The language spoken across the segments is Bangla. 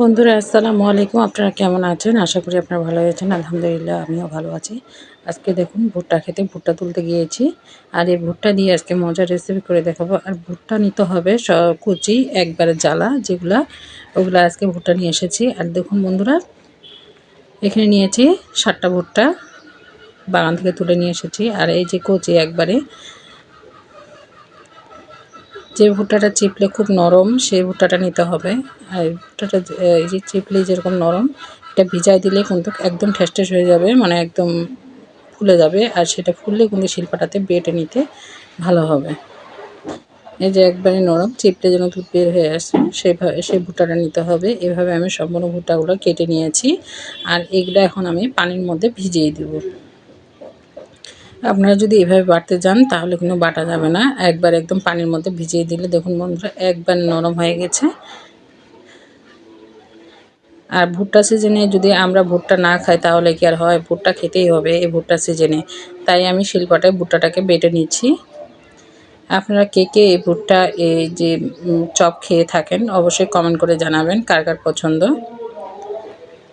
বন্ধুরা, আসসালামু আলাইকুম। আপনারা কেমন আছেন? আশা করি আপনারা ভালো আছেন। আলহামদুলিল্লাহ, আমিও ভালো আছি। আজকে দেখুন, ভুট্টা খেতে ভুট্টা তুলতে গিয়েছি। আর এই ভুট্টা দিয়ে আজকে মজার রেসিপি করে দেখাবো। আর ভুট্টা নিতে হবে কুচি, একবারে জ্বালা, যেগুলা, ওগুলো আজকে ভুট্টা নিয়ে এসেছি। আর দেখুন বন্ধুরা, এখানে নিয়েছি সাতটা ভুট্টা, বাগান থেকে তুলে নিয়ে এসেছি। আর এই যে কচি একবারে যে ভুট্টাটা চিপলে খুব নরম, সেই ভুট্টাটা নিতে হবে। আর ভুট্টাটা এই যে চিপলে যেরকম নরম, এটা ভিজাই দিলে কিন্তু একদম ঠেস হয়ে যাবে মানে একদম ফুলে যাবে। আর সেটা ফুললে কিন্তু শিল্পাটাতে বেটে নিতে ভালো হবে। এই যে একবারে নরম, চিপলে যেন দুধ বের হয়ে আসে সেভাবে সেই ভুট্টাটা নিতে হবে। এভাবে আমি সম্পূর্ণ ভুট্টাগুলো কেটে নিয়েছি। আর এগুলো এখন আমি পানির মধ্যে ভিজিয়ে দেবো। আপনারা যদি এভাবে বাটতে যান, তাহলে কিন্তু বাটা যাবে না। একবার একদম পানির মধ্যে ভিজিয়ে দিলে দেখুন বন্ধুরা, একবার নরম হয়ে গেছে। আর ভুট্টা সিজনে যদি আমরা ভুট্টা না খাই, তাহলে কি আর হয়? ভুট্টা খেতেই হবে এই ভুট্টা সিজনে। তাই আমি শিল্পাটায় ভুট্টাটাকে বেটে নিচ্ছি। আপনারা কে কে এই ভুট্টা, এই যে চপ খেয়ে থাকেন, অবশ্যই কমেন্ট করে জানাবেন কার কার পছন্দ।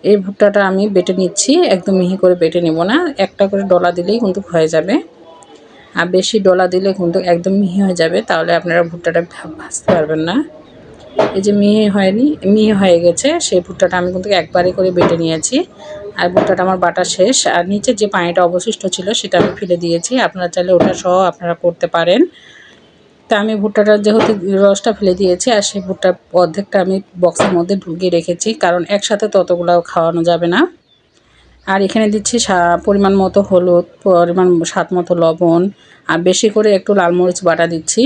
এই ভুট্টাটা আমি বেটে নিচ্ছি, একদম মিহি করে বেটে নেব না। একটা করে ডলা দিলেই কিন্তু হয়ে যাবে। আর বেশি ডলা দিলে কিন্তু একদম মিহি হয়ে যাবে, তাহলে আপনারা ভুট্টাটা ভাজতে পারবেন না। এই যে মিহি হয়নি, মিহি হয়ে গেছে, সেই ভুট্টাটা আমি কিন্তু একবারে করে বেটে নিয়েছি। আর ভুট্টাটা আমার বাটা শেষ। আর নিচে যে পানিটা অবশিষ্ট ছিল, সেটা আমি ফেলে দিয়েছি। আপনারা চাইলে ওটা সহ আপনারা করতে পারেন। তা আমি ভুট্টাটা যেহেতু রসটা ফেলে দিয়েছি, আর সেই ভুট্টার অর্ধেকটা আমি বক্সের মধ্যে ঢুকিয়ে রেখেছি, কারণ একসাথে ততগুলো খাওয়ানো যাবে না। আর এখানে দিচ্ছি পরিমাণ মতো হলুদ, পরিমাণ স্বাদ মতো লবণ, আর বেশি করে একটু লাল মরিচ বাটা দিচ্ছি,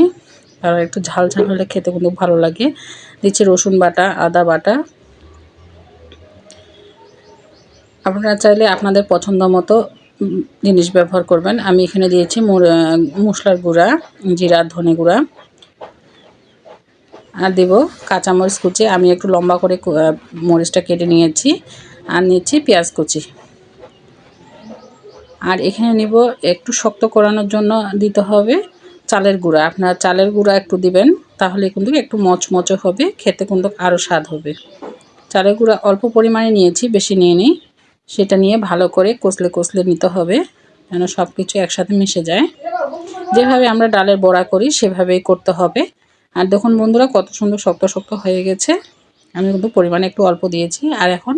কারণ একটু ঝাল ঝাল হলে খেতে কিন্তু ভালো লাগে। দিচ্ছি রসুন বাটা, আদা বাটা। আপনারা চাইলে আপনাদের পছন্দ মতো জিনিস ব্যবহার করবেন। আমি এখানে দিয়েছি মশলার গুঁড়া, জিরা, ধনে গুঁড়া। আর দেব কাঁচামরিচ কুচি। আমি একটু লম্বা করে মরিচটা কেটে নিয়েছি। আর নিয়েছি পেঁয়াজ কুচি। আর এখানে নিব, একটু শক্ত করানোর জন্য দিতে হবে চালের গুঁড়া। আপনার চালের গুঁড়া একটু দিবেন, তাহলে কিন্তু একটু মচমচে হবে, খেতে কিন্তু আরও স্বাদ হবে। চালের গুঁড়া অল্প পরিমাণে নিয়েছি, বেশি নিয়ে নিই সেটা নিয়ে ভালো করে কষলে কষলে নিতে হবে, যেন সব কিছু একসাথে মিশে যায়। যেভাবে আমরা ডালের বড়া করি, সেভাবেই করতে হবে। আর দেখুন বন্ধুরা, কত সুন্দর শক্ত শক্ত হয়ে গেছে। আমি কিন্তু পরিমাণে একটু অল্প দিয়েছি, আর এখন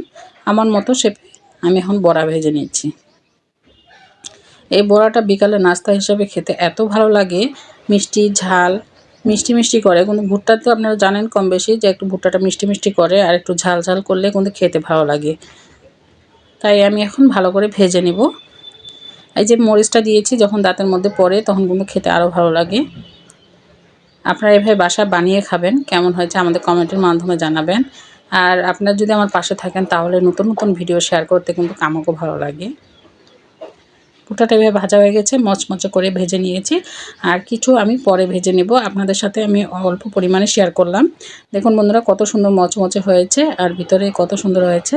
আমার মতো সে আমি এখন বড়া ভেজে নিচ্ছি। এই বড়াটা বিকালে নাস্তা হিসাবে খেতে এত ভালো লাগে, মিষ্টি ঝাল, মিষ্টি মিষ্টি করে। কিন্তু ভুট্টা তো আপনারা জানেন কম বেশি, যে একটু ভুট্টাটা মিষ্টি মিষ্টি করে, আর একটু ঝাল ঝাল করলে কিন্তু খেতে ভালো লাগে। তাই আমি এখন ভালো করে ভেজে নেব। এই যে মরিচটা দিয়েছি, যখন দাঁতের মধ্যে পড়ে তখন কিন্তু খেতে আরও ভালো লাগে। আপনারা এভাবে বাসা বানিয়ে খাবেন, কেমন হয়েছে আমাদের কমেন্টের মাধ্যমে জানাবেন। আর আপনারা যদি আমার পাশে থাকেন, তাহলে নতুন নতুন ভিডিও শেয়ার করতে কিন্তু আমাকেও ভালো লাগে। পুটাটা এভাবে ভাজা হয়ে গেছে, মচমচে করে ভেজে নিয়েছি। আর কিছু আমি পরে ভেজে নেব, আপনাদের সাথে আমি অল্প পরিমাণে শেয়ার করলাম। দেখুন বন্ধুরা, কত সুন্দর মচমচে হয়েছে, আর ভিতরে কত সুন্দর হয়েছে।